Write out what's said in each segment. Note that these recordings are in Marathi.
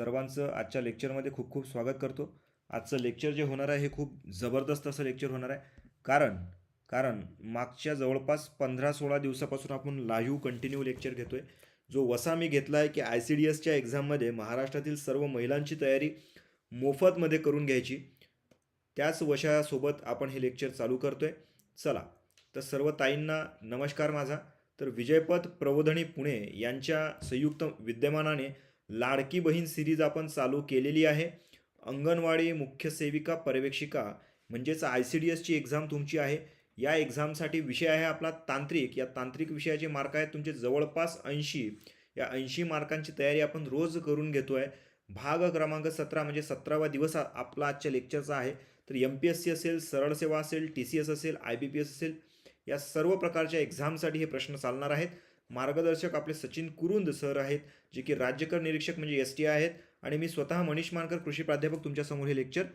सर्वांचं आजच्या लेक्चरमध्ये खूप खूप स्वागत करतो. आजचं लेक्चर जे होणार आहे हे खूप जबरदस्त असं लेक्चर होणार आहे. कारण कारण मागच्या जवळपास पंधरा सोळा दिवसापासून आपण लाईव्ह कंटिन्यू लेक्चर घेतो आहे जो वसा मी घेतला आहे की आय सी डी एसच्या एक्झाममध्ये महाराष्ट्रातील सर्व महिलांची तयारी मोफतमध्ये करून घ्यायची. त्याच वशासोबत आपण हे लेक्चर चालू करतो आहे चला तर सर्व ताईंना नमस्कार माझा. तर विजयपथ प्रबोधनी पुणे यांच्या संयुक्त विद्यमानाने लाडकी बहीण सिरीज आपण चालू केलेली आहे. अंगणवाडी मुख्य सेविका पर्यवेक्षिका म्हणजेच आय सी डी एसची एक्झाम तुमची आहे. या एक्झामसाठी विषय आहे आपला तांत्रिक. या तांत्रिक विषयाचे मार्क आहेत तुमचे जवळपास ऐंशी. या ऐंशी मार्कांची तयारी आपण रोज करून घेतो आहे भाग क्रमांक सतरा म्हणजे सतरावा दिवस आपला आजच्या लेक्चरचा आहे. तर एम पी एस सी असेल सरळ सेवा असेल टी सी एस असेल आय बी पी एस असेल या सर्व प्रकारच्या एक्झामसाठी हे प्रश्न चालणार आहेत. मार्गदर्शक आपले सचिन कुरुंद सर आहेत जे की राज्यकर निरीक्षक म्हणजे एस टी आहेत. आणि मी स्वतः मनीष मानकर कृषी प्राध्यापक तुमच्यासमोर हे लेक्चर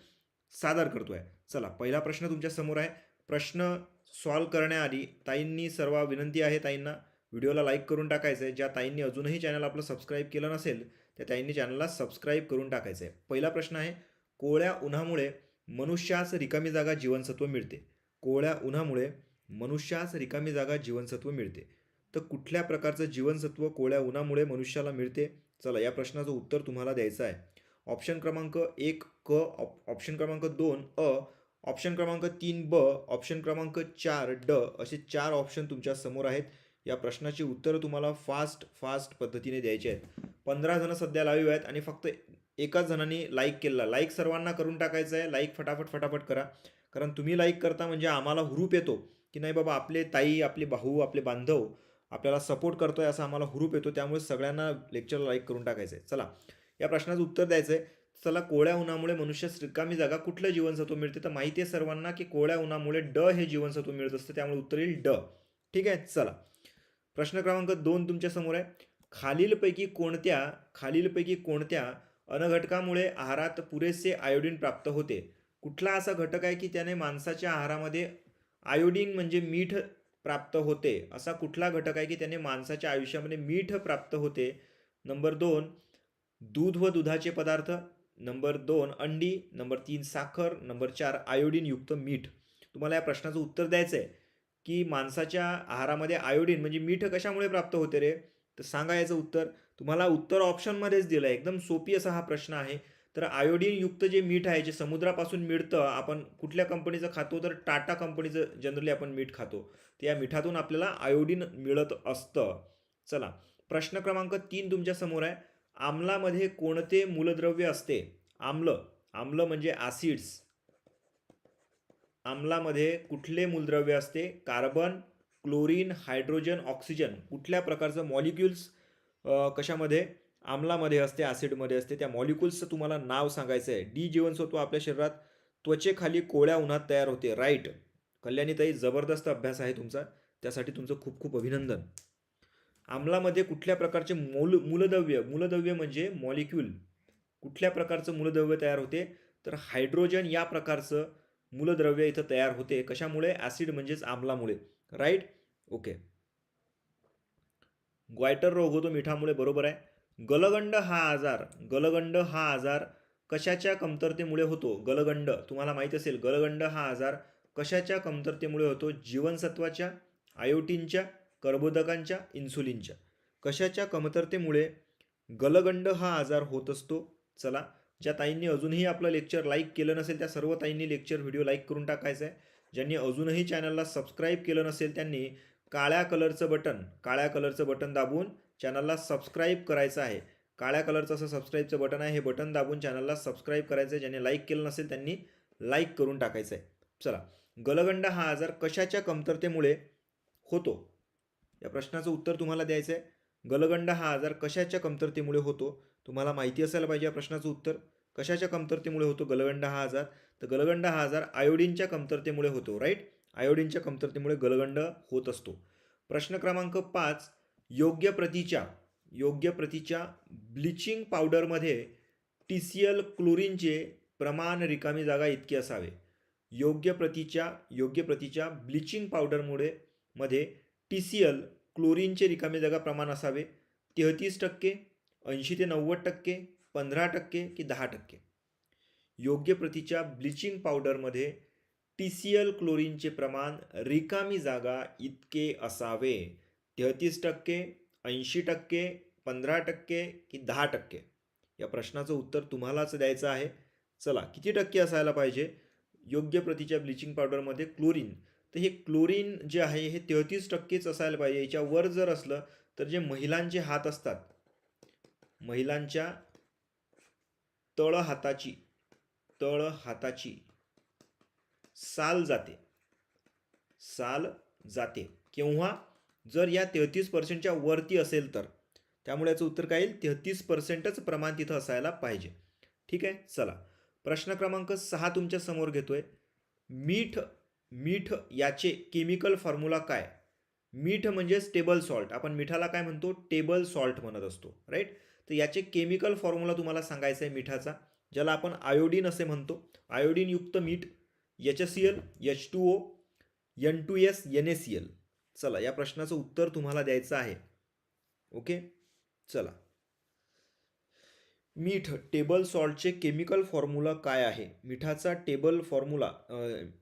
सादर करतो आहे चला पहिला प्रश्न तुमच्यासमोर आहे. प्रश्न सॉल्व करण्याआधी ताईंनी सर्व विनंती आहे ताईंना. व्हिडिओला लाईक करून टाकायचं आहे ज्या ताईंनी अजूनही चॅनल आपलं सबस्क्राईब केलं नसेल त्या ताईंनी चॅनलला सबस्क्राईब करून टाकायचं आहे पहिला प्रश्न आहे कोवळ्या उन्हामुळे मनुष्यास रिकामी जागा जीवनसत्व मिळते. कोवळ्या उन्हामुळे मनुष्यास रिकामी जागा जीवनसत्व मिळते. तर कुठल्या प्रकारचं जीवनसत्व कोळ्या उन्हामुळे मनुष्याला मिळते? चला या प्रश्नाचं उत्तर तुम्हाला द्यायचं आहे. ऑप्शन क्रमांक एक क ऑप ऑप्शन क्रमांक दोन अ ऑप्शन क्रमांक तीन ब ऑप्शन क्रमांक चार ड असे चार ऑप्शन तुमच्यासमोर आहेत. या प्रश्नाची उत्तरं तुम्हाला फास्ट फास्ट पद्धतीने द्यायची आहेत. पंधरा जणं सध्या लाईव्ह आहेत आणि फक्त एकाच जणांनी लाईक केला लाईक सर्वांना करून टाकायचं आहे. लाईक फटाफट फटाफट करा. कारण तुम्ही लाईक करता म्हणजे आम्हाला हुरूप येतो. की नाही बाबा आपले ताई आपले भाऊ आपले बांधव आपल्याला सपोर्ट करतो आहे असा आम्हाला हुरूप येतो त्यामुळे सगळ्यांना लेक्चरला लाईक करून टाकायचं आहे चला या प्रश्नाचं उत्तर द्यायचं आहे चला कोळ्या उन्हामुळे मनुष्य रिकामी जागा कुठलं जीवनसत्व मिळते? तर माहिती आहे सर्वांना की कोळ्या उन्हामुळे ड हे जीवनसत्व मिळत असतं त्यामुळे उत्तर येईल ड. ठीक आहे? चला. प्रश्न क्रमांक दोन तुमच्यासमोर आहे. खालीलपैकी कोणत्या खालीलपैकी कोणत्या अनघटकामुळे आहारात पुरेसे आयोडीन प्राप्त होते? कुठला असा घटक आहे की त्याने माणसाच्या आहारामध्ये आयोडीन म्हणजे मीठ प्राप्त होते. असा कुठला घटक आहे की त्याने माणसाच्या आयुष्यामध्ये मीठ प्राप्त होते? नंबर दोन दूध व दुधाचे पदार्थ. नंबर दोन अंडी. नंबर तीन साखर. नंबर चार आयोडीनयुक्त मीठ. तुम्हाला या प्रश्नाचं उत्तर द्यायचं आहे की माणसाच्या आहारामध्ये आयोडीन म्हणजे मीठ कशामुळे प्राप्त होते रे? तर सांगा याचं उत्तर. तुम्हाला उत्तर ऑप्शनमध्येच दिलं आहे एकदम सोपी असा हा प्रश्न आहे. तर आयोडीनयुक्त जे मीठ आहे जे समुद्रापासून मिळतं आपण कुठल्या कंपनीचं खातो तर टाटा कंपनीचं जनरली आपण मीठ खातो. तर या मिठातून आपल्याला आयोडीन मिळत असतं. चला प्रश्न क्रमांक तीन तुमच्यासमोर आहे. आम्लामध्ये कोणते मूलद्रव्य असते? आम्ल. आम्ल म्हणजे ॲसिड्स आम्लामध्ये कुठले मूलद्रव्य असते? Carbon chlorine hydrogen oxygen. कुठल्या प्रकारचं मॉलिक्युल्स कशामध्ये? आम्लामध्ये असते ॲसिडमध्ये असते. त्या मॉलिक्युल्सचं तुम्हाला नाव सांगायचं आहे. डी जीवनसत्व आपल्या शरीरात त्वचेखाली कोळ्या उन्हात तयार होते. राईट कल्याणीताई जबरदस्त अभ्यास आहे तुमचा. त्यासाठी तुमचं खूप खूप अभिनंदन. आम्लामध्ये कुठल्या प्रकारचे मूल मूलद्रव्य मूलद्रव्य म्हणजे मॉलिक्यूल कुठल्या प्रकारचं मूलद्रव्य तयार होते? तर हायड्रोजन या प्रकारचं मूलद्रव्य इथं तयार होते. कशामुळे? ॲसिड म्हणजेच आम्लामुळे. राईट ओके ग्वायटर रोग होतो मिठामुळे. बरोबर आहे. गलगंड हा आजार गलगंड हा आजार कशाच्या कमतरतेमुळे होतो? गलगंड तुम्हाला माहीत असेल गलगंड हा आजार कशाच्या कमतरतेमुळे होतो? जीवनसत्वाच्या आयोटीनच्या कर्बोदकांच्या इन्सुलिनच्या. कशाच्या कमतरतेमुळे गलगंड हा आजार होत असतो? चला ज्या ताईंनी अजूनही आपलं लेक्चर लाईक केलं नसेल त्या सर्व ताईंनी लेक्चर व्हिडिओ लाईक करून टाकायचं आहे ज्यांनी अजूनही चॅनलला सबस्क्राईब केलं नसेल त्यांनी काळ्या कलरचं बटन काळ्या कलरचं बटन दाबून चॅनलला सबस्क्राईब करायचं आहे. काळ्या कलरचं असं सबस्क्राईबचं बटन आहे हे बटन दाबून चॅनलला सबस्क्राईब करायचं आहे ज्यांनी लाईक केलं नसेल त्यांनी लाईक करून टाकायचं आहे चला गलगंड हा आजार कशाच्या कमतरतेमुळे होतो? या प्रश्नाचं उत्तर तुम्हाला द्यायचं आहे गलगंड हा आजार कशाच्या कमतरतेमुळे होतो? तुम्हाला माहिती असायला पाहिजे या प्रश्नाचं उत्तर. कशाच्या कमतरतेमुळे होतो गलगंड हा आजार? तर गलगंड हा आजार आयोडीनच्या कमतरतेमुळे होतो राईट आयोडीनच्या कमतरतेमुळे गलगंड होत असतो. प्रश्न क्रमांक पाच योग्य प्रतीच्या योग्य प्रतीच्या ब्लिचिंग पावडरमध्ये टी सी एल क्लोरीनचे प्रमाण रिकामी जागा इतके असावे. योग्य प्रतीच्या योग्य प्रतीच्या ब्लिचिंग पावडरमुळे मध्ये टी सी एल क्लोरीनचे रिकामी जागा प्रमाण असावे. तेहतीस टक्के ऐंशी ते नव्वद टक्के पंधरा टक्के की दहा टक्के. योग्य प्रतीच्या ब्लिचिंग पावडरमध्ये टी सी एल क्लोरीनचे प्रमाण रिकामी जागा इतके असावे. तेहतीस टक्के ऐंशी टक्के पंधरा टक्के की दहा टक्के? या प्रश्नाचं उत्तर तुम्हालाच द्यायचं आहे. चला किती टक्के असायला पाहिजे? योग्य प्रतीच्या ब्लिचिंग पावडरमध्ये क्लोरीन. तर हे क्लोरीन जे आहे हे तेहतीस टक्केच असायला पाहिजे. याच्यावर जर असलं तर जे महिलांचे हात असतात महिलांच्या तळ हाताची तळ हाताची साल जाते. साल जाते. केव्हा? जर या तेहतीस पर्सेंटच्या वरती असेल तर. त्यामुळे याचं उत्तर काय येईल? तेहतीस पर्सेंटच प्रमाण तिथं असायला पाहिजे. ठीक आहे? चला. प्रश्न क्रमांक सहा तुमच्यासमोर घेतोय. मीठ मीठ याचे केमिकल फॉर्म्युला काय? मीठ म्हणजे टेबल सॉल्ट आपण मिठाला काय म्हणतो? टेबल सॉल्ट म्हणत असतो. राईट तर याचे केमिकल फॉर्म्युला तुम्हाला सांगायचं आहे मिठाचा ज्याला आपण आयोडीन असे म्हणतो. आयोडीनयुक्त मीठ H C L H two O N two S N A C L चला या प्रश्नाचं उत्तर तुम्हाला द्यायचं आहे. ओके? चला. मीठ टेबल सॉल्टचे केमिकल फॉर्म्युला काय आहे? मिठाचा टेबल फॉर्म्युला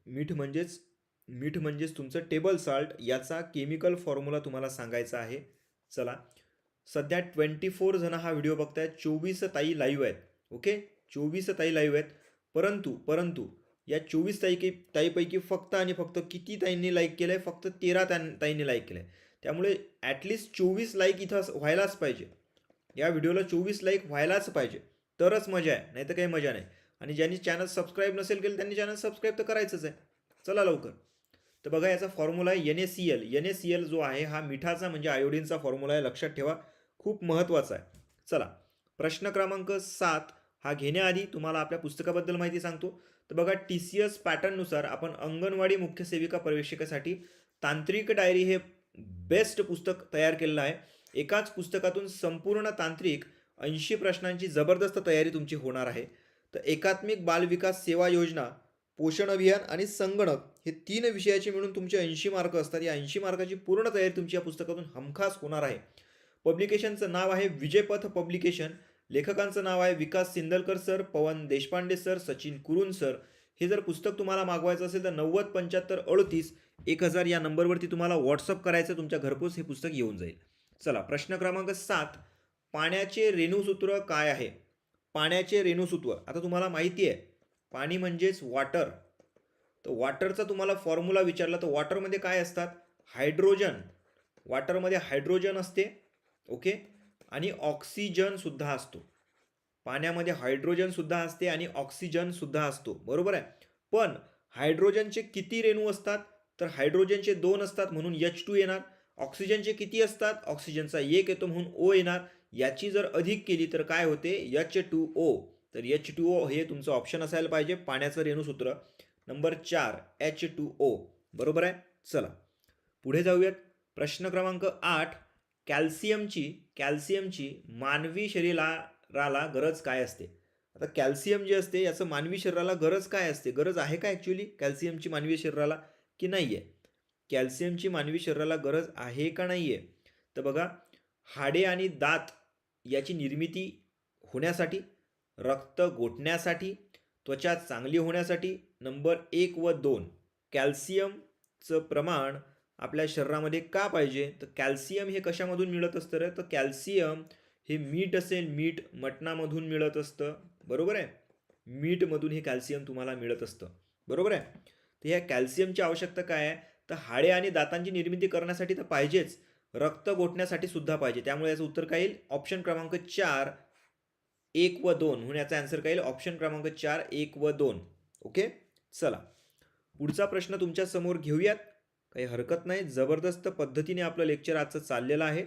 मीठ म्हणजेच मीठ म्हणजेच तुमचं टेबल सॉल्ट याचा केमिकल फॉर्म्युला तुम्हाला सांगायचा आहे. चला. सध्या ट्वेंटी फोर जण हा व्हिडिओ बघतायत चोवीस ताई लाईव्ह आहेत. ओके? चोवीस ताई लाईव्ह आहेत. परंतु परंतु या चोवीस ताईके ताईपैकी फक्त आणि फक्त किती ताईंनी लाईक केलं आहे फक्त तेरा तां ताईंनी लाईक केलं आहे त्यामुळे ॲटलिस्ट चोवीस लाईक इथं व्हायलाच पाहिजे. या व्हिडिओला चोवीस लाईक व्हायलाच पाहिजे. तरच मजा आहे नाही तर काही मजा नाही. आणि ज्यांनी चॅनल सबस्क्राईब नसेल केलं त्यांनी चॅनल सबस्क्राईब तर करायचंच आहे. चला लवकर. तर बघा याचा फॉर्म्युला आहे N A C L N A C L जो आहे हा मिठाचा म्हणजे आयोडीनचा फॉर्म्युला आहे लक्षात ठेवा. खूप महत्त्वाचा आहे. चला. प्रश्न क्रमांक सात. हा घेण्याआधी तुम्हाला आपल्या पुस्तकाबद्दल माहिती सांगतो. तर बघा टी सी एस पॅटर्ननुसार आपण अंगणवाडी मुख्य सेविका प्रवेशिकेसाठी तांत्रिक डायरी हे बेस्ट पुस्तक तयार केलेलं आहे. एकाच पुस्तकातून संपूर्ण तांत्रिक ऐंशी प्रश्नांची जबरदस्त तयारी तुमची होणार आहे. तर एकात्मिक बालविकास सेवा योजना पोषण अभियान आणि संगणक हे तीन विषयाचे मिळून तुमचे ऐंशी मार्क असतात. या ऐंशी मार्काची पूर्ण तयारी तुमची या पुस्तकातून हमखास होणार आहे. पब्लिकेशनचं नाव आहे विजयपथ पब्लिकेशन लेखकांचं नाव आहे Vikas Sindalkar sir Pawan Deshpande sir Sachin Kurun sir. हे जर पुस्तक तुम्हाला मागवायचं असेल तर नव्वद पंच्याहत्तर अडतीस एक हजार या नंबरवरती तुम्हाला व्हॉट्सअप करायचं तुमच्या घरपोच हे पुस्तक येऊन जाईल. चला प्रश्न क्रमांक सात. पाण्याचे रेणुसूत्र काय आहे? पाण्याचे रेणुसूत्र. आता तुम्हाला माहिती आहे पाणी म्हणजेच वॉटर तर वॉटरचा तुम्हाला फॉर्म्युला विचारला तर वॉटरमध्ये काय असतात? हायड्रोजन वॉटरमध्ये हायड्रोजन असते. ओके आणि ऑक्सिजनसुद्धा असतो. पाण्यामध्ये हायड्रोजनसुद्धा असते आणि ऑक्सिजनसुद्धा असतो. बरोबर आहे? पण हायड्रोजनचे किती रेणू असतात? तर हायड्रोजनचे दोन असतात म्हणून एच टू येणार. ऑक्सिजनचे किती असतात? ऑक्सिजनचा एक येतो म्हणून ओ येणार. याची जर अधिक केली तर काय होते? एच टू ओ तर एच टू ओ हे तुमचं ऑप्शन असायला पाहिजे. पाण्याचं रेणूसूत्र. नंबर चार एच टू ओ बरोबर आहे? चला. पुढे जाऊयात. प्रश्न क्रमांक आठ. कॅल्शियमची कॅल्शियमची मानवी शरीराला गरज काय असते? आता कॅल्शियम जे असते याचं मानवी शरीराला गरज काय असते? गरज आहे का ॲक्च्युली कॅल्शियमची मानवी शरीराला की नाही आहे कॅल्शियमची मानवी शरीराला गरज आहे का नाही आहे तर बघा हाडे आणि दात याची निर्मिती होण्यासाठी रक्त गोठण्यासाठी त्वचा चांगली होण्यासाठी नंबर एक व दोन कॅल्शियमचं प्रमाण आपल्या शरीरामध्ये का पाहिजे? तर कॅल्शियम हे कशामधून मिळत असतं रे? तर कॅल्शियम हे मीठ असेल मीठ मटणामधून मिळत असतं. बरोबर आहे? मीठमधून हे कॅल्शियम तुम्हाला मिळत असतं. बरोबर आहे? तर ह्या कॅल्शियमची आवश्यकता काय आहे? तर हाडे आणि दातांची निर्मिती करण्यासाठी तर पाहिजेच. रक्त गोठण्यासाठी सुद्धा पाहिजे. त्यामुळे याचं उत्तर काय येईल? ऑप्शन क्रमांक चार एक व दोन. म्हणून याचा आन्सर काय येईल? ऑप्शन क्रमांक चार एक व दोन. ओके? चला. पुढचा प्रश्न तुमच्यासमोर घेऊयात. काही हरकत नाही. जबरदस्त पद्धतीने आपलं लेक्चर आजचं चाललेलं आहे.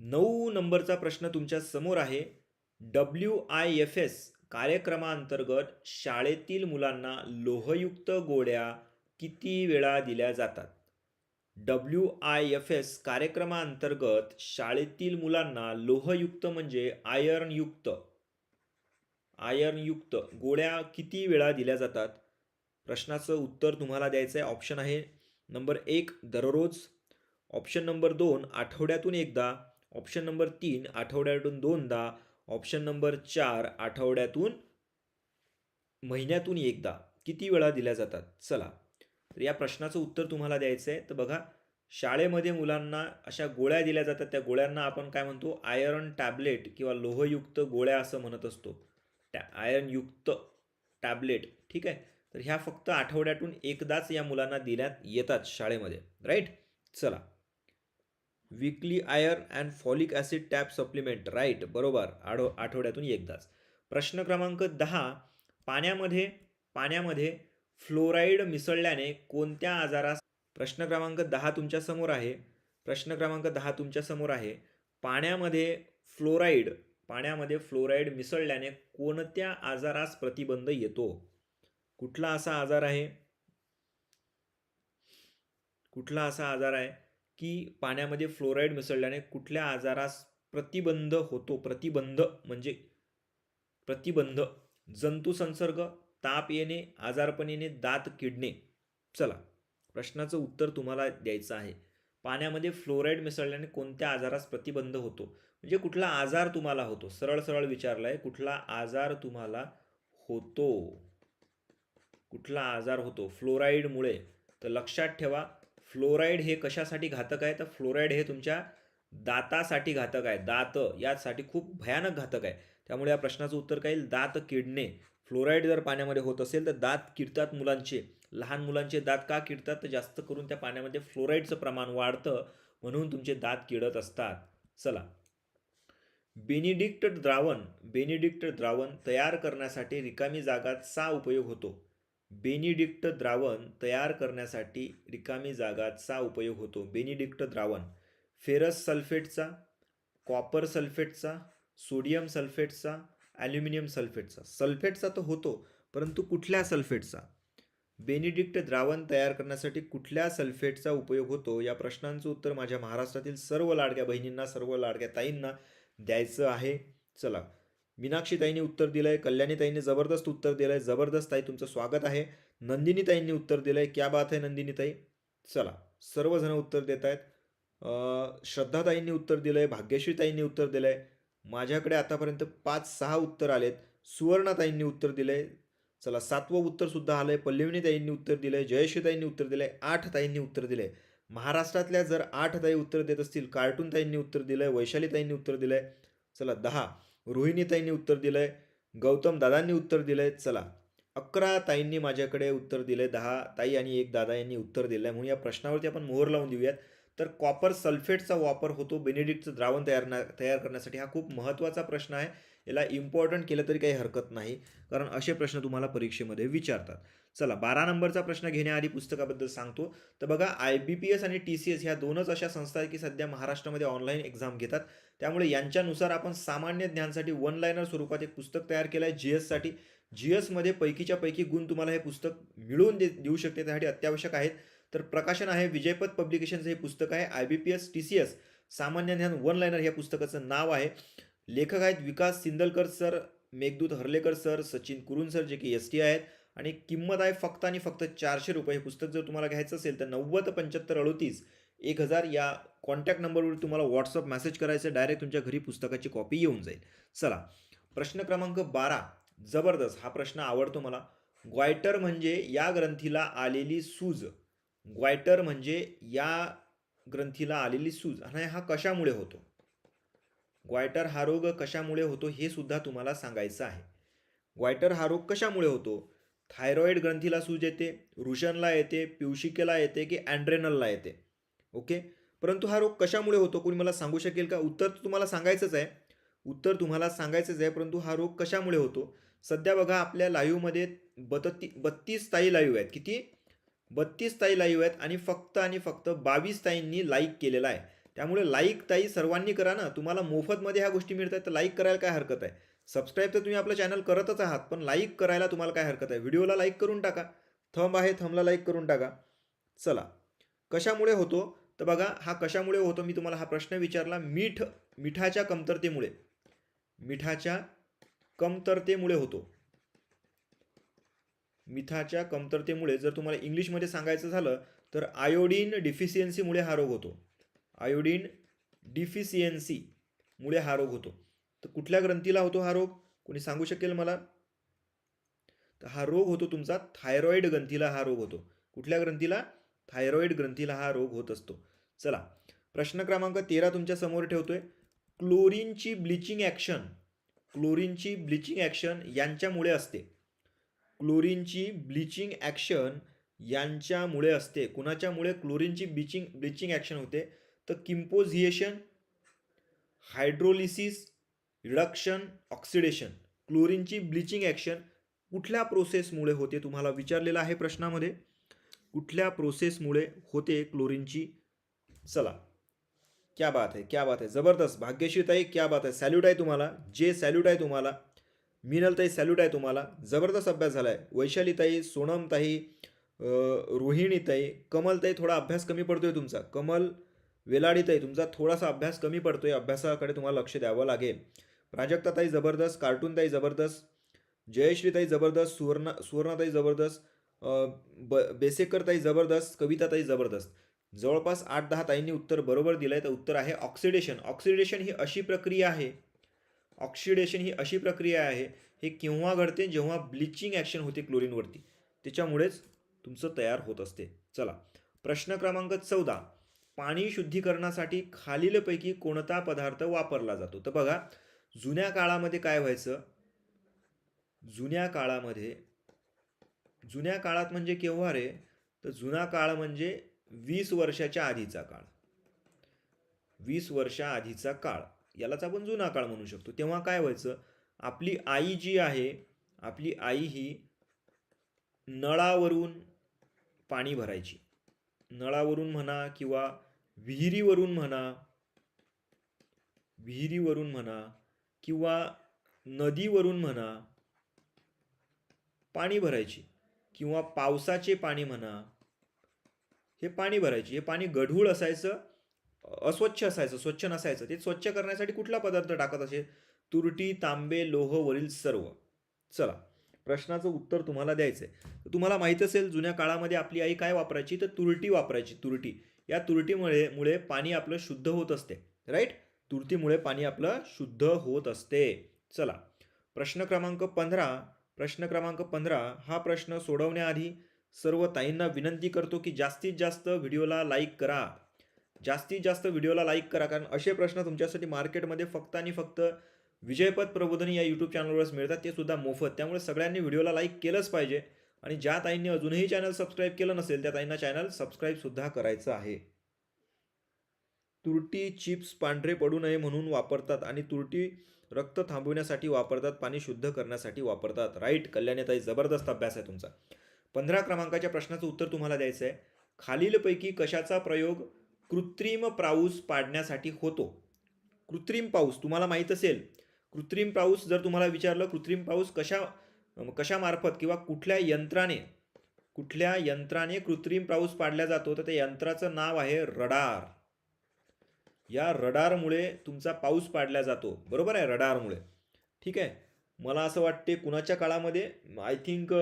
नऊ नंबरचा प्रश्न तुमच्यासमोर आहे. डब्ल्यू आय एफ एस कार्यक्रमाअंतर्गत शाळेतील मुलांना लोहयुक्त गोळ्या किती वेळा दिल्या जातात? डब्ल्यू आय एफ एस कार्यक्रमाअंतर्गत शाळेतील मुलांना लोहयुक्त म्हणजे आयर्नयुक्त आयर्नयुक्त गोळ्या किती वेळा दिल्या जातात? प्रश्नाचं उत्तर तुम्हाला द्यायचं आहे ऑप्शन आहे नंबर एक दररोज. ऑप्शन नंबर दोन आठवड्यातून एकदा. ऑप्शन नंबर तीन आठवड्यातून दोनदा. ऑप्शन नंबर चार आठवड्यातून महिन्यातून एकदा. किती वेळा दिल्या जातात? चला. तर या प्रश्नाचं उत्तर तुम्हाला द्यायचं आहे तर बघा शाळेमध्ये मुलांना अशा गोळ्या दिल्या जातात. त्या गोळ्यांना आपण काय म्हणतो? आयरन टॅबलेट किंवा लोहयुक्त गोळ्या असं म्हणत असतो. टॅ आयर्नयुक्त टॅबलेट ठीक आहे? तर ह्या फक्त आठवड्यातून एकदाच या मुलांना दिल्यात येतात शाळेमध्ये. राईट चला. Weekly iron and folic acid tab supplement right बरोबर. आढो आठवड्यातून एकदाच. प्रश्न क्रमांक दहा. पाण्यामध्ये पाण्यामध्ये फ्लोराईड मिसळल्याने कोणत्या आजारास प्रश्न क्रमांक दहा तुमच्यासमोर आहे. प्रश्न क्रमांक दहा तुमच्यासमोर आहे. पाण्यामध्ये फ्लोराईड पाण्यामध्ये फ्लोराईड मिसळल्याने कोणत्या आजारास प्रतिबंध येतो? कुठला असा आजार आहे? कुठला असा आजार आहे की पाण्यामध्ये फ्लोराईड मिसळल्याने कुठल्या आजारास प्रतिबंध होतो? प्रतिबंध म्हणजे प्रतिबंध जंतू संसर्ग ताप येणे आजारपण येणे दात किडणे. चला प्रश्नाचं उत्तर तुम्हाला द्यायचं आहे. पाण्यामध्ये फ्लोराईड मिसळल्याने कोणत्या आजारास प्रतिबंध होतो? म्हणजे कुठला आजार तुम्हाला होतो? सरळ सरळ विचारला आहे कुठला आजार तुम्हाला होतो? कुठला आजार होतो? फ्लोराईडमुळे. तर लक्षात ठेवा फ्लोराईड हे कशासाठी घातक आहे? तर फ्लोराईड हे तुमच्या दातासाठी घातक आहे. दात यासाठी खूप भयानक घातक आहे. त्यामुळे या प्रश्नाचं उत्तर काय येईल? दात किडणे. फ्लोराईड जर पाण्यामध्ये होत असेल तर दात किडतात मुलांचे. लहान मुलांचे दात का किडतात? तर जास्त करून त्या पाण्यामध्ये फ्लोराईडचं प्रमाण वाढतं म्हणून तुमचे दात किडत असतात. चला. बेनिडिक्ट द्रावण. बेनिडिक्ट द्रावण तयार करण्यासाठी रिकामी जागाचा उपयोग होतो. बेनिडिक्ट द्रावण तयार करण्यासाठी रिकामी जागाचा उपयोग होतो. बेनिडिक्ट द्रावण फेरस सल्फेटचा कॉपर सल्फेटचा सोडियम सल्फेटचा ॲल्युमिनियम सल्फेटचा. सल्फेटचा तर होतो परंतु कुठल्या सल्फेटचा? बेनिडिक्ट द्रावण तयार करण्यासाठी कुठल्या सल्फेटचा उपयोग होतो? या प्रश्नांचं उत्तर माझ्या महाराष्ट्रातील सर्व लाडक्या बहिणींना सर्व लाडक्या ताईंना द्यायचं आहे. चला मीनाक्षी ताईंनी उत्तर दिलं आहे कल्याणी ताईंनी जबरदस्त उत्तर दिलं आहे जबरदस्त ताई तुमचं स्वागत आहे नंदिनी ताईंनी उत्तर दिलं आहे क्या बात आहे नंदिनी ताई चला सर्वजण उत्तर देत आहेत श्रद्धाताईंनी उत्तर दिलं आहे भाग्यश्री ताईंनी उत्तर दिलं आहे माझ्याकडे आतापर्यंत पाच सहा उत्तर आलेत सुवर्णाताईंनी उत्तर दिलं आहे चला सातवं उत्तरसुद्धा आलं आहे पल्लविनीताईंनी उत्तर दिलं आहे जयश्रीताईंनी उत्तर दिलं आहे आठ ताईंनी उत्तर दिलं आहे महाराष्ट्रातल्या जर आठ ताई उत्तर देत असतील कार्टून ताईंनी उत्तर दिलं आहे वैशालीताईंनी उत्तर दिलं आहे चला दहा रोहिणीताईंनी उत्तर दिलं आहे गौतम दादांनी उत्तर दिलं आहे चला. अकरा ताईंनी माझ्याकडे उत्तर दिलं आहे दहा ताई आणि एक दादा यांनी उत्तर दिलं आहे म्हणून या प्रश्नावरती आपण मोहर लावून देऊयात. तर कॉपर सल्फेटचा वापर होतो बेनेडिक्टचं द्रावण तयार ना तयार करण्यासाठी. हा खूप महत्त्वाचा प्रश्न आहे. याला इम्पॉर्टंट केलं तरी काही हरकत नाही कारण असे प्रश्न तुम्हाला परीक्षेमध्ये विचारतात. चला बारा नंबरचा प्रश्न घेण्याआधी पुस्तकाबद्दल सांगतो. तर बघा आय बी पी एस आणि टी सी एस ह्या दोनच अशा संस्था आहेत की सध्या महाराष्ट्रामध्ये ऑनलाईन एक्झाम घेतात. त्यामुळे यांच्यानुसार आपण सामान्य ज्ञानसाठी वन लायनर स्वरूपात एक पुस्तक तयार केलं आहे जी एससाठी जी एसमध्ये पैकीच्या पैकी गुण तुम्हाला हे पुस्तक मिळवून दे देऊ शकते त्यासाठी अत्यावश्यक आहेत. तर प्रकाशन आहे विजयपथ पब्लिकेशनचं हे पुस्तक आहे I B P S T C S सामान्य ज्ञान वन लायनर या पुस्तकाचं नाव आहे. लेखक आहेत Vikas Sindalkar sir Meghdoot Harlekar sir Sachin Kurun sir जे की एस टी आहेत. आणि किंमत आहे फक्त आणि फक्त चारशे रुपये. हे पुस्तक जर तुम्हाला घ्यायचं असेल तर नव्वद पंच्याहत्तर अडोतीस एक हजार या कॉन्टॅक्ट नंबरवर तुम्हाला व्हॉट्सअप मेसेज करायचं डायरेक्ट तुमच्या घरी पुस्तकाची कॉपी येऊन जाईल. चला प्रश्न क्रमांक बारा. जबरदस्त हा प्रश्न आवडतो मला. ग्वायटर म्हणजे या ग्रंथीला आलेली सूज. ग्वायटर म्हणजे या ग्रंथीला आलेली सूज. आणि हा कशामुळे होतो? ग्वायटर हा रोग कशामुळे होतो हे सुद्धा तुम्हाला सांगायचं आहे. ग्वायटर हा रोग कशामुळे होतो? थायरॉईड ग्रंथीला सूज येते रुशनला येते पिवशिकेला येते की अँड्रेनलला येते? ओके? परंतु हा रोग कशामुळे होतो? कोणी मला सांगू शकेल का? उत्तर तुम्हाला सांगायचंच आहे. उत्तर तुम्हाला सांगायचंच आहे परंतु हा रोग कशामुळे होतो? सध्या बघा आपल्या लाईव्हमध्ये बत्ती बत्तीस ताई लाईव्ह आहेत. किती? बत्तीस ताई लाईव्ह आहेत आणि फक्त आणि फक्त बावीस ताईंनी लाईक केलेला आहे. त्यामुळे लाईक ताई सर्वांनी करा ना. तुम्हाला मोफतमध्ये ह्या गोष्टी मिळतात तर लाईक करायला काय हरकत आहे? सबस्क्राईब तर तुम्ही आपलं चॅनल करतच आहात पण लाईक करायला तुम्हाला काय हरकत आहे? व्हिडिओला लाईक करून टाका. थंब आहे थंबला लाईक करून टाका. चला. कशामुळे होतो? तर बघा हा कशामुळे होतो? मी तुम्हाला हा प्रश्न विचारला. मीठ मिठाच्या कमतरतेमुळे. मिठाच्या कमतरतेमुळे होतो. मिठाच्या कमतरतेमुळे जर तुम्हाला इंग्लिशमध्ये सांगायचं झालं तर आयोडीन डिफिशियन्सीमुळे हा रोग होतो. आयोडीन डिफिशियन्सीमुळे हा रोग होतो. तर कुठल्या ग्रंथीला होतो हा रोग? कोणी सांगू शकेल मला? तर हा रोग होतो तुमचा थायरॉईड ग्रंथीला हा रोग होतो. कुठल्या ग्रंथीला? थायरॉईड ग्रंथीला हा रोग होत असतो. चला प्रश्न क्रमांक तेरा तुमच्यासमोर ठेवतोय. क्लोरीनची ब्लिचिंग ॲक्शन क्लोरीनची ब्लिचिंग ॲक्शन यांच्यामुळे असते. क्लोरीनची ब्लिचिंग ॲक्शन यांच्यामुळे असते. कुणाच्यामुळे? क्लोरीनची ब्लिचिंग ब्लिचिंग ॲक्शन होते. तर किम्पोझिएशन हायड्रोलिसिस रिडक्शन ऑक्सिडेशन. क्लोरीनची ब्लिचिंग ॲक्शन कुठल्या प्रोसेसमुळे होते? तुम्हाला विचारलेलं आहे प्रश्नामध्ये. कुठल्या प्रोसेसमुळे होते क्लोरीनची चला. क्या बात आहे क्या बात आहे जबरदस्त भाग्यश्री ताई क्या बात आहे सॅल्यूट आहे तुम्हाला. जे सॅल्यूट आहे तुम्हाला. मिनल ताई सॅल्यूट आहे तुम्हाला. जबरदस्त अभ्यास झाला आहे वैशाली ताई सोनम ताई रोहिणी ताई कमल ताई थोडा अभ्यास कमी पडतोय तुमचा. कमल वेलाडी ताई तुमचा थोडासा अभ्यास कमी पडतोय. अभ्यासाकडे तुम्हाला लक्ष द्यावं लागेल. प्राजक्ता ताई जबरदस्त. कार्टून ताई जबरदस्त. जयश्री ताई जबरदस्त. सुवर्णा सुवर्णाताई जबरदस्त. ब बेसेकर ताई जबरदस्त. कविता ताई जबरदस्त. जवळपास आठ दहा ताईंनी उत्तर बरोबर दिलं आहे तर उत्तर आहे ऑक्सिडेशन ऑक्सिडेशन ही अशी प्रक्रिया आहे. ऑक्सिडेशन ही अशी प्रक्रिया आहे हे केव्हा घडते? जेव्हा ब्लिचिंग ॲक्शन होते क्लोरीनवरती त्याच्यामुळेच तुमचं तयार होत असते. चला प्रश्न क्रमांक चौदा. पाणी शुद्धीकरणासाठी खालीलपैकी कोणता पदार्थ वापरला जातो? तर बघा जुन्या काळामध्ये काय व्हायचं? जुन्या काळामध्ये जुन्या काळात म्हणजे केव्हा रे? तर जुना काळ म्हणजे वीस वर्षाच्या आधीचा काळ. वीस वर्षाआधीचा काळ. यालाच आपण जुना काळ म्हणू शकतो. तेव्हा काय व्हायचं? आपली आई जी आहे आपली आई ही नळावरून पाणी भरायची. नळावरून म्हणा किंवा विहिरीवरून म्हणा विहिरीवरून म्हणा किंवा नदीवरून म्हणा पाणी भरायची किंवा पावसाचे पाणी म्हणा हे पाणी भरायची हे पाणी गढूळ असायचं अस्वच्छ असायचं स्वच्छ नसायचं. ते स्वच्छ करण्यासाठी कुठला पदार्थ टाकत असे? तुरटी तांबे लोह वरील सर्व. चला प्रश्नाचं उत्तर तुम्हाला द्यायचं आहे तुम्हाला माहीत असेल जुन्या काळामध्ये आपली आई काय वापरायची? तर तुरटी वापरायची तुरटी. या तुरटीमुळे मुळे पाणी आपलं शुद्ध होत असते. राईट तुरटीमुळे पाणी आपलं शुद्ध होत असते. चला प्रश्न क्रमांक पंधरा प्रश्न क्रमांक पंधरा हा प्रश्न सोडवण्याआधी सर्व ताईंना विनंती करतो की जास्तीत जास्त व्हिडिओला लाईक करा. जास्तीत जास्त व्हिडिओला लाईक करा कारण असे प्रश्न तुमच्यासाठी मार्केटमध्ये फक्त आणि फक्त विजयपद प्रबोधनी या यूट्यूब चॅनलवरच मिळतात ते सुद्धा मोफत. त्यामुळे सगळ्यांनी व्हिडिओला लाईक केलंच पाहिजे. आणि ज्या ताईंनी अजूनही चॅनल सबस्क्राईब केलं नसेल त्या ताईंना चॅनल सबस्क्राईबसुद्धा करायचं आहे. तुरटी चिप्स पांढरे पडू नये म्हणून वापरतात आणि तुरटी रक्त थांबविण्यासाठी वापरतात पाणी शुद्ध करण्यासाठी वापरतात. राईट कल्याणताई जबरदस्त अभ्यास आहे तुमचा. पंधरा क्रमांकाच्या प्रश्नाचं उत्तर तुम्हाला द्यायचं आहे. खालीलपैकी कशाचा प्रयोग कृत्रिम पाऊस पाडण्यासाठी होतो? कृत्रिम पाऊस तुम्हाला माहीत असेल. कृत्रिम पाऊस जर तुम्हाला विचारलं कृत्रिम पाऊस कशा कशामार्फत किंवा कुठल्या यंत्राने कुठल्या यंत्राने कृत्रिम पाऊस पाडला जातो तर त्या यंत्राचं नाव आहे रडार. या रडारमुळे तुमचा पाऊस पाडला जातो. बरोबर आहे रडारमुळे. ठीक आहे? मला असं वाटते कुणाच्या काळामध्ये आय थिंक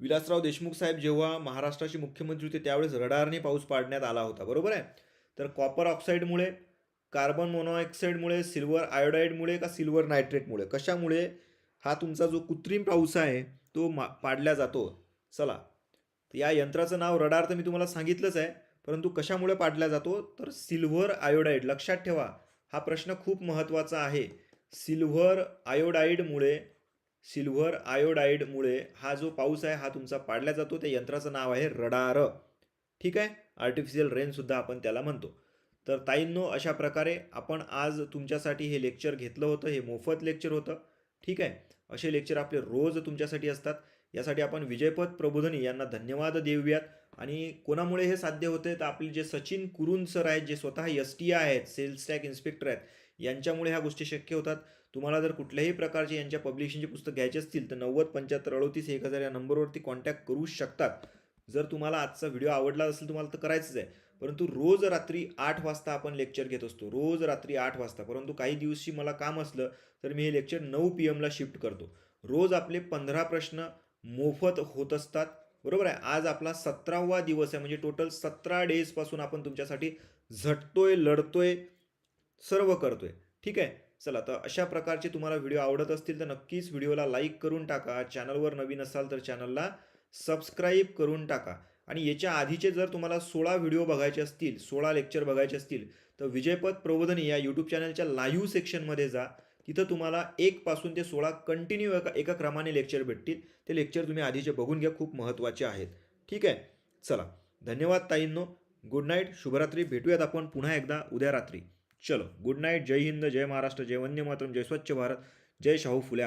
विलासराव देशमुख साहेब जेव्हा महाराष्ट्राचे मुख्यमंत्री होते त्यावेळेस रडारने पाऊस पाडण्यात आला होता बरोबर आहे? तर कॉपर ऑक्साईडमुळे कार्बन मोनॉक्साईडमुळे सिल्वर आयोडाईडमुळे का सिल्वर नायट्रेटमुळे कशामुळे हा तुमचा जो कृत्रिम पाऊस आहे तो मा पाडला जातो? चला. या यंत्राचं नाव रडार तर मी तुम्हाला सांगितलंच आहे परंतु कशामुळे पाडला जातो? तर सिल्व्हर आयोडाईड लक्षात ठेवा. हा प्रश्न खूप महत्त्वाचा आहे. सिल्व्हर आयोडाईडमुळे सिल्व्हर आयोडाईडमुळे हा जो पाऊस आहे हा तुमचा पाडला जातो. त्या यंत्राचं नाव आहे रडार. ठीक आहे? आर्टिफिशियल रेनसुद्धा आपण त्याला म्हणतो. तर ताईंनो अशा प्रकारे आपण आज तुमच्यासाठी हे लेक्चर घेतलं होतं. हे मोफत लेक्चर होतं. ठीक आहे? असे लेक्चर आपले रोज तुमच्यासाठी असतात. यासाठी आपण विजयपद प्रबोधनी यांना धन्यवाद देऊयात. आणि कोणामुळे हे साध्य होते तर आपले जे सचिन कुरुन सर आहेत जे स्वतः एस टी आहेत सेल्स टॅक इन्स्पेक्टर आहेत यांच्यामुळे ह्या गोष्टी शक्य होतात. तुम्हाला जर कुठल्याही प्रकारचे यांच्या पब्लिशिंगचे पुस्तक घ्यायचे असतील तर नव्वद पंच्याहत्तर अडोतीस एक हजार या नंबरवरती कॉन्टॅक्ट करू शकतात. जर तुम्हाला आजचा व्हिडिओ आवडला असेल तुम्हाला तर करायचंच आहे. परंतु रोज रात्री आठ वाजता आपण लेक्चर घेत असतो. रोज रात्री आठ वाजता. परंतु काही दिवशी मला काम असलं तर मी हे लेक्चर नऊ पी एमला शिफ्ट करतो. रोज आपले पंधरा प्रश्न मोफत होत असतात. बरोबर आहे? आज आपला सतरावा दिवस आहे. म्हणजे टोटल सतरा डेजपासून आपण तुमच्यासाठी झटतोय लढतोय सर्व करतोय. ठीक आहे? चला तर अशा प्रकारचे तुम्हाला व्हिडिओ आवडत असतील तर नक्कीच व्हिडिओला लाईक करून टाका. चॅनलवर नवीन असाल तर चॅनलला सबस्क्राईब करून टाका. आणि याच्या आधीचे जर तुम्हाला सोळा व्हिडिओ बघायचे असतील सोळा लेक्चर बघायचे असतील तर विजयपद प्रबोधनी या यूट्यूब चॅनलच्या लाईव्ह सेक्शनमध्ये जा. तिथं तुम्हाला एकपासून ते सोळा कंटिन्यू एका एका क्रमाने लेक्चर भेटतील. ते लेक्चर तुम्ही आधीचे बघून घ्या खूप महत्त्वाचे आहेत. ठीक आहे? चला धन्यवाद ताईंनो. गुड नाईट शुभरात्री. भेटूयात आपण पुन्हा एकदा. उद्या रात्री. चलो गुड नाईट जय हिंद जय महाराष्ट्र जय वंदे मातरम जय स्वच्छ भारत जय शाहू फुले